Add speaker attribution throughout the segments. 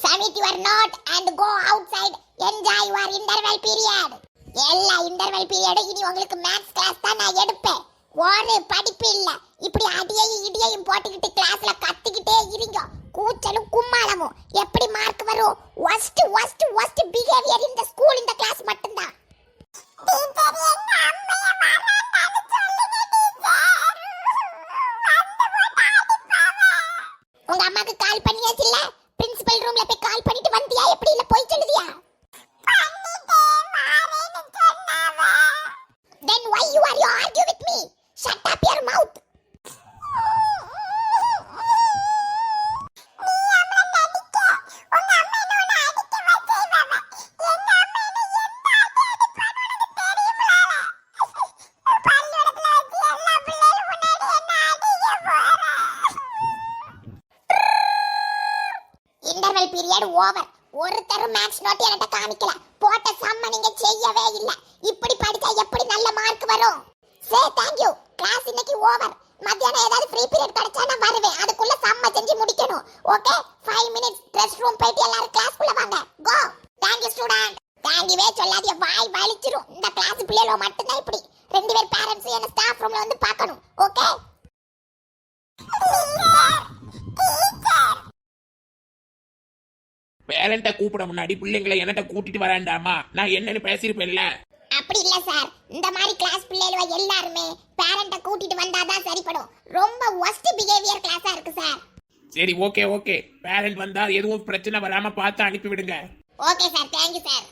Speaker 1: submit your note and go outside. Enjoy your interval period. எல்லா interval பீரியடும் இனி உங்களுக்கு மேத்ஸ் கிளாஸ் தான் நான் எடுப்பேன். ஒரு படிப்பு இல்ல. இப்படி அடியையும் இடியையும் போட்டுக்கிட்டு கிளாஸ்ல கத்திக்கிட்டே இருங்க. கூச்சலும் கும்மாளமும். எப்படி மார்க் வரும்? ஒஸ்ட் ஒஸ்ட் ஒஸ்ட் பிஹேவியர் இந்த ஸ்கூல் இந்த கிளாஸ் மட்டும்தான். மார்க்ஸ் மேக்ஸ் நோட் என்கிட்ட காமிக்கல. போட்ட சம்ம நீங்க செய்யவே இல்ல. இப்படி படிச்சா எப்படி நல்ல மார்க் வரும்? சே தேங்க் யூ கிளாஸ் இன்னைக்கு ஓவர் மத்தியானம் ஏதாவது ஃப்ரீ பீரியட் கிடைச்சா நான் வருவேன். அதுக்குள்ள சம்ம செஞ்சு முடிக்கணும். ஓகே 5 மினிட்ஸ் ரெஸ்ட் ரூம் போயிட்டு எல்லாரும் கிளாஸ்க்குள்ள வாங்க. கோ தேங்க் யூ ஸ்டூடண்ட் தேங்க்யூவே சொல்லாதீங்க. வாய் வலிச்சிரும். இந்த கிளாஸ் பிள்ளைகளோ மட்டும்தான் இப்படி. ரெண்டு பேர் பேரண்ட்ஸ் என்ன ஸ்டாஃப் ரூம்ல வந்து பார்க்கணும். ஓகே
Speaker 2: பேரண்ட்டை கூப்பிட முன்னாடி பிள்ளைங்களை என்னட்ட கூட்டிட்டு வராண்டாமா? நான் என்னன்னு பேசியிருப்பேன்ல.
Speaker 1: அப்படி இல்ல சார். இந்த மாதிரி கிளாஸ் பிள்ளைகள எல்லாருமே பேரண்ட கூட்டிட்டு வந்தாதான் சரிப்படும். ரொம்ப ஒஸ்ட் பிஹேவியர் கிளாஸா இருக்கு சார்.
Speaker 2: சரி ஓகே ஓகே பேரண்ட் வந்தா எதுவும் பிரச்சனை வராம பார்த்து அனுப்பி விடுங்க
Speaker 1: okay sir thank you sir.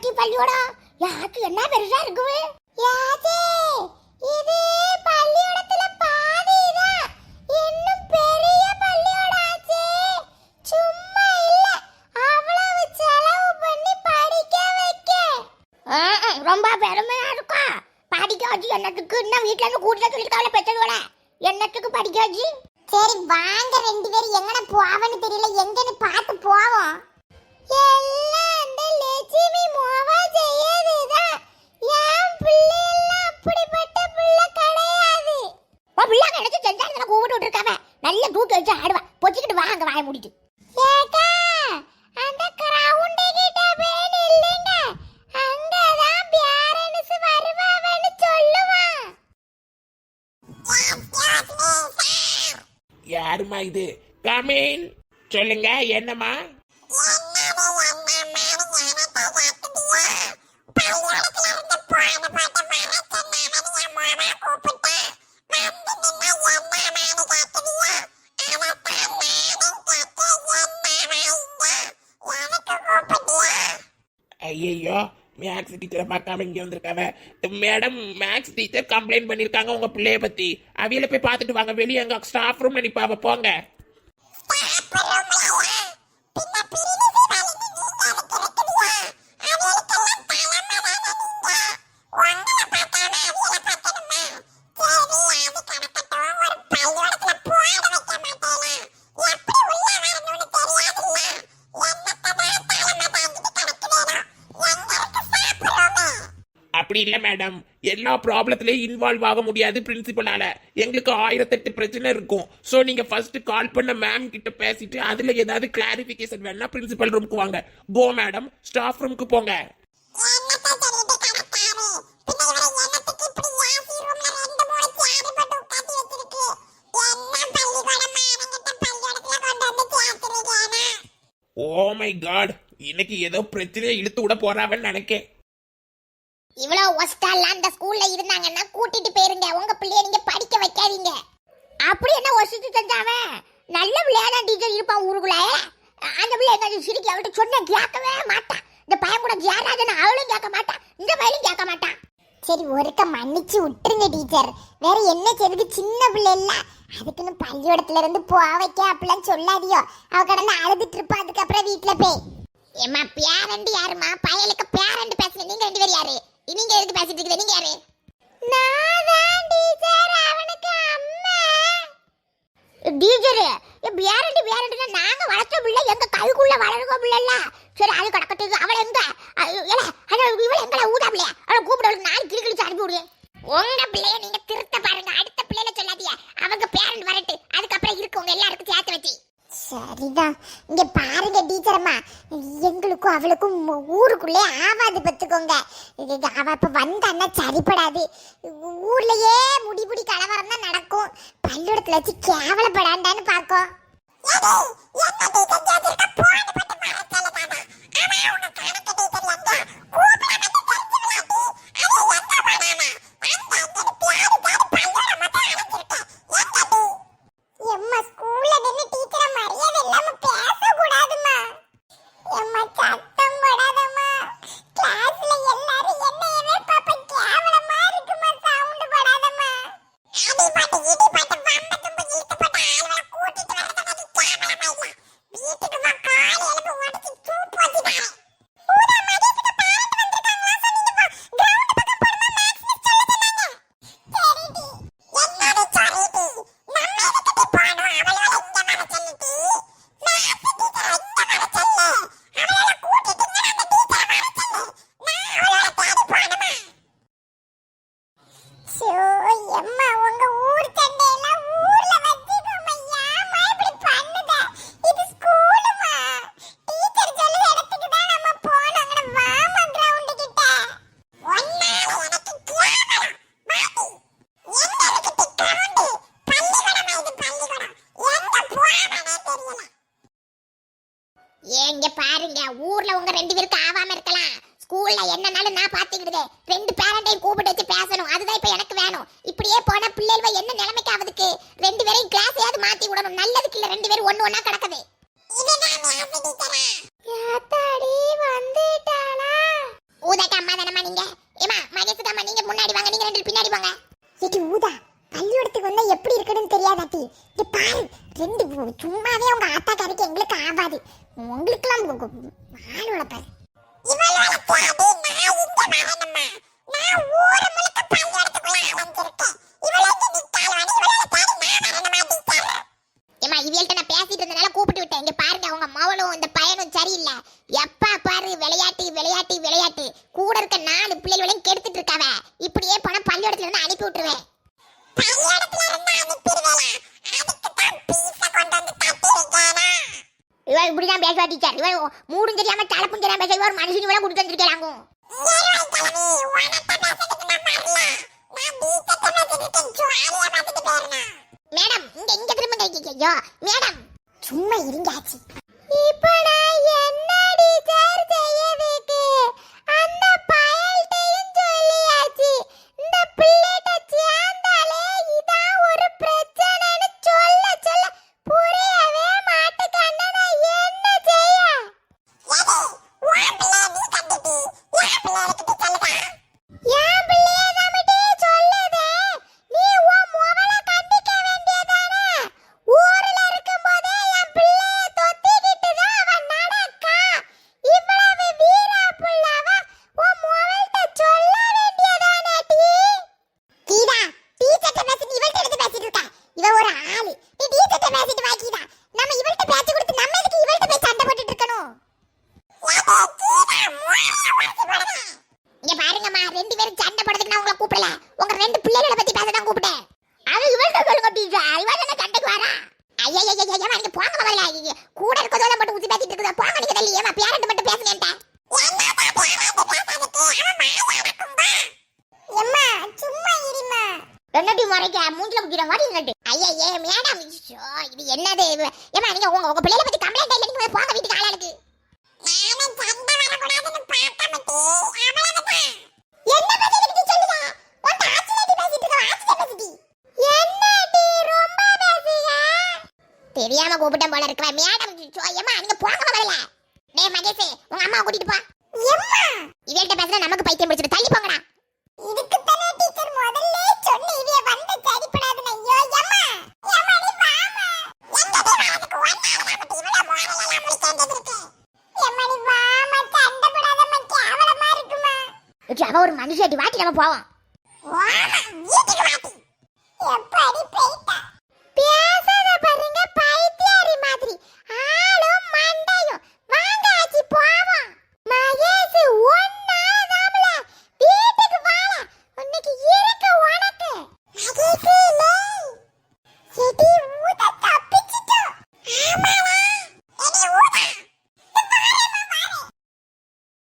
Speaker 1: பாட்டி பள்ளியோடம் யாருக்கு என்ன பெருசா இருக்குது யாதே இது பள்ளியோடத்துல பாதி தான் இன்னும் பெரிய பள்ளியோடம் சும்மா இல்ல. அவ்வளவு செலவு பண்ணி படிக்க வைக்க. ரொம்ப பெருமையா இருக்கும் படிக்க வச்சு என்னத்துக்கு? இன்னும் வீட்ல இருந்து கூட்டிட்டு சொல்லிருக்காங்களே பெற்றதோட என்னத்துக்கு படிக்க வச்சு? சரி வாங்க ரெண்டு பேரும். எங்கன போவன்னு தெரியல. எங்கன்னு பார்த்து போவோம். எல்லாம் நல்ல தூக்கி வச்சு ஆடுவா. பொச்சிக்கிட்டு வாங்க வாய மூடிட்டு. ஏக்கா அந்த கிரவுண்ட் கிட்ட போய் நில்லுங்க. அங்கதான் பேரண்ட்ஸ் வருவாவன்னு சொல்லுவான்
Speaker 2: யாருமா இது? கமீன் சொல்லுங்க என்னம்மா? ஐயோ மேக்ஸ் டீச்சரை பார்க்காம இங்க வந்திருக்காவ? மேடம் மேக்ஸ் டீச்சர் கம்ப்ளைண்ட் பண்ணிருக்காங்க உங்க பிள்ளைய பத்தி. அவையில போய் பார்த்துட்டு வாங்க. வெளியே எங்கள் ஸ்டாஃப் ரூம் நினைப்பாவ போங்க. அப்படி இல்லை மேடம் எல்லா ப்ராப்ளத்துலேயும் இன்வால்வ் ஆக முடியாது பிரின்சிபலால எங்களுக்கு ஆயிரத்தெட்டு பிரச்சனை இருக்கும். ஸோ நீங்க ஃபர்ஸ்ட் கால் பண்ண மேம் கிட்ட பேசிட்டு அதுல ஏதாவது கிளாரிபிகேஷன் வேணா பிரின்சிபல் ரூமுக்கு வாங்க. கோ மேடம் ஸ்டாஃப் ரூமுக்கு போங்க. ஓ மை காட் இன்னைக்கு ஏதோ பிரச்சனையை இழுத்து விட போறாவன்னு நினைக்கேன்.
Speaker 3: இவ்வளவு ஒஸ்டாலாம் அந்த ஸ்கூல்ல இருந்தாங்கன்னா கூட்டிட்டு போயிருங்க. உங்க பிள்ளைய நீங்க படிக்க வைக்காதீங்க. அப்படி என்ன ஒசிச்சு செஞ்சாவன் நல்ல விளையாட டீச்சர் இருப்பான் ஊருக்குள்ள. அந்த பிள்ளை என்ன சிரிக்க அவள்கிட்ட சொன்ன கேட்கவே மாட்டான் இந்த பையன் கூட ஜெயராஜன் அவளும் கேட்க மாட்டான் இந்த பையனும் கேட்க மாட்டான்
Speaker 1: சரி ஒருக்க மன்னிச்சு விட்டுருங்க டீச்சர் வேற என்ன செய்யுது சின்ன பிள்ளை இல்ல. அதுக்குன்னு பள்ளிக்கூடத்துல இருந்து போக வைக்க அப்படிலாம் சொல்லாதியோ. அவ கடந்து அழுதுட்டு இருப்பா அதுக்கப்புறம் வீட்டுல போய்.
Speaker 3: ஏமா பேரண்ட் யாருமா பயலுக்கு பேரண்ட் பேசுங்க. நீங்க ரெண்டு பேர் யாரு? நீங்க எதுக்கு பேசிட்டு இருக்கீங்க? நீங்க யாரு?
Speaker 1: நான் தான் டீச்சர் அவனுக்கு அம்மா.
Speaker 3: டீச்சர் பேரண்ட் பேரண்ட்னா நாங்க வளர்த்த பிள்ளை எங்க கைக்குள்ள வளருக பிள்ளைல சரி அது கடக்கட்டு அவள எங்க ஏல, அது இவள எங்களை ஊதா அவள அவளை நான் நாலு கிளி கிழிச்சு அனுப்பி விடுவேன் உங்க பிள்ளைய நீங்க திருத்த பாருங்க. அடுத்த பிள்ளைல சொல்லாதீங்க. அவங்க பேரண்ட் வரட்டு அதுக்கப்புறம் இருக்கு உங்க எல்லாருக்கும் சேர்த்து வச்சு.
Speaker 1: சரிதான். இங்க பாருங்க டீச்சர் எங்களுக்கும் அவளுக்கும் ஊருக்குள்ளே ஆவாது பத்துக்கோங்க இது இது அவ இப்ப வந்தான்னா சரிப்படாது. ஊ- ஊர்லயே முடி முடி கலவரம் தான் நடக்கும். பள்ளிக்கூடத்துல வச்சு கேவலப்படாண்டான்னு பாக்கோம் எம்மா
Speaker 3: ஏங்க பாருங்க ஊர்ல உங்க ரெண்டு பேருக்கு ஆவாம இருக்கலாம். ஸ்கூல்ல என்னனாலும் நான் பாத்துக்கிடுதே. ரெண்டு பேரண்டையும் கூப்பிட்டு வச்சு பேசணும். அதுதான் இப்ப எனக்கு வேணும். இப்படியே போனா பிள்ளைகள் என்ன நிலைமைக்கு ஆகுதுக்கு ரெண்டு பேரையும் கிளாஸையாவது மாத்தி விடணும். நல்லதுக்கு இல்ல ரெண்டு பேரும் ஒண்ணு ஒண்ணா கிடக்குது ஊதாக்க அம்மா தானம்மா நீங்க? ஏமா மகேசுக்கு அம்மா நீங்க முன்னாடி வாங்க. நீங்க ரெண்டு பின்னாடி வாங்க
Speaker 1: ஊதா. பள்ளிக்கூடத்துக்கு வந்தா எப்படி இருக்குன்னு தெரியாதாட்டி இது பாரு ரெண்டு உ- சும்மாவே உங்க ஆத்தாக்காரிக்கு எங்களுக்கு ஆகாது உங்களுக்கெல்லாம் ஆள் வளர்ப்பாரு
Speaker 3: ஏமா நான் பேசிட்டு இருந்தனால கூப்பிட்டு விட்டேன். இங்க பாருங்க அவங்க மவளும் இந்த பையனும் சரியில்லை. எப்பா பாரு விளையாட்டு விளையாட்டு விளையாட்டு. கூட இருக்க நான் டீச்சர் இவன் மூடும் தெரியாம தலைப்பும் தெரியாம பேச இவன் மனுஷன் இவளை கொடுத்து வந்துருக்காங்க மேடம் இங்க இங்க திரும்ப மேடம்.
Speaker 1: சும்மா இருங்காச்சு உங்க ரெண்டு பிள்ளைகளை பத்தி பேச தான் கூப்பிட்டேன் அது இவள்கிட்ட சொல்லுங்க டீச்சர் இவள் என்ன கண்டுக்கு வரா ஐயா ஐயா ஐயா ஐயா நீங்க போங்க முதல்ல ஐயா, கூட இருக்கதோ மட்டும் ஊசி பேசிட்டு இருக்குதா போங்க நீங்க தள்ளி ஏமா பேரண்ட் மட்டும் பேசுங்கன்ட்டேன்
Speaker 3: எம்மா சும்மா இருமா
Speaker 1: என்னடி முறைக்க மூஞ்சில முக்கிற மாதிரி இருந்துட்டு ஐயா ஏ மேடம் இது என்னது ஏமா நீங்க உங்க உங்க பிள்ளைகளை பத்தி கம்ப்ளைண்ட் இல்லை நீங்க போங்க வீட்டுக்கு ஆளாளுக்கு
Speaker 3: நானும் சண்டை வரக்கூடாதுன்னு பார்த்தேன் மச்சி அவ்வளவுதான்
Speaker 1: என்ன பத்தி பத்தி சொல்லுங்க உன் ஆச்சிலடி பேசிட்டு இருக்க ஆச்சில பேசிட்டி என்னடி ரொம்ப பேசுங்க தெரியாம கூப்பிட்டேன் போல இருக்கா மேடம் ஏமா நீங்க போங்க முதல்ல. டேய் மகேஷ் உங்க அம்மா கூட்டிட்டு போ.
Speaker 3: எம்மா
Speaker 1: இவள்கிட்ட பேசினா நமக்கு பைத்தியம் பிடிச்சிட்டு தள்ளி போங்கடா.
Speaker 3: இதுக்கு தானே டீச்சர் முதல்ல சொன்னி இவிய வந்து சரிப்படாதுன்னு. ஐயோ எம்மா எம்மா நீ வாமா எங்க நீ வரதுக்கு ஒன்னால மட்டும் இவ்வளவு மோரையெல்லாம் முடிக்காண்டது இருக்கு. எம்மா நீ வாமா சண்டை போடாத மச்சி அவளமா இருக்குமா
Speaker 1: அவ ஒரு மனுஷாட்டி வாட்டி நம்ம போவோம்